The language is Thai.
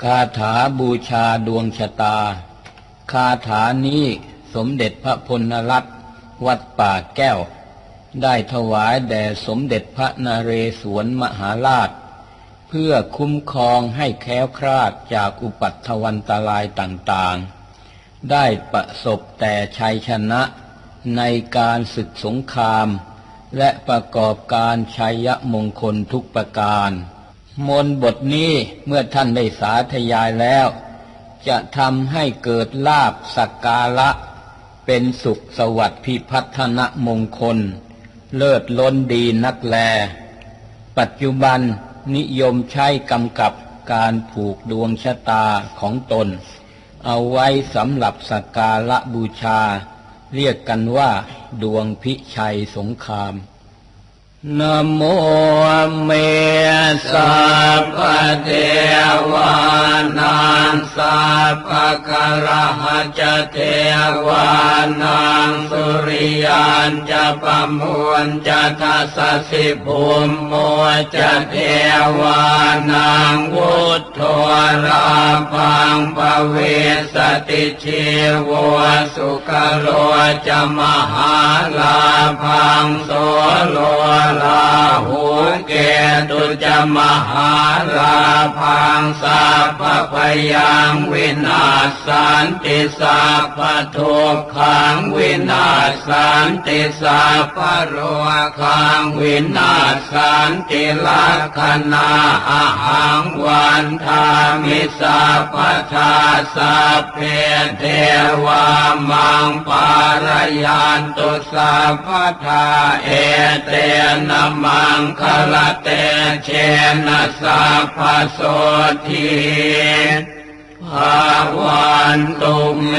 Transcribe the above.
คาถาบูชาดวงชะตา คาถานี้สมเด็จพระพลรัตน์วัดป่าแก้ว ได้ถวายแด่สมเด็จพระนเรศวรมหาราช เพื่อคุ้มครองให้แคล้วคลาดจากอุปัตถวันตรายต่างๆ ได้ประสบแต่ชัยชนะในการศึกสงคราม และประกอบการชัยมงคลทุกประการ มนบทนี้เมื่อท่านได้สาธยายแล้ว จะทำให้เกิดลาบสักการะ เป็นสุขสวัสดิ์พิพัฒนมงคล เลิศล้นดีนักแล ปัจจุบันนิยมใช้กำกับการผูกดวงชะตาของตน เอาไว้สำหรับสักการะบูชา เรียกกันว่าดวงพิชัยสงคราม นโมเมสัพพเทวานันสัพพะคาระหะจเทวานังสุริยันจะปะมวนจะทัสสิภูมิโมจะเทวานังวุฒโทราพังปเวสติเชวสุขโลจะมหาลาพังโสโลลาหูเกตุจะมหาลาพังสัพพพยังวินาศสันติสัพพทุกขังวินาศสันติสัพพโรขังวินาศสันติลักขณาอาหัง นทามิสัพพทาสัพเพเทวามังปารยานตุสัพพทาเอเตนะมังคลเตเชนะสัพโสทีภาวันตุเม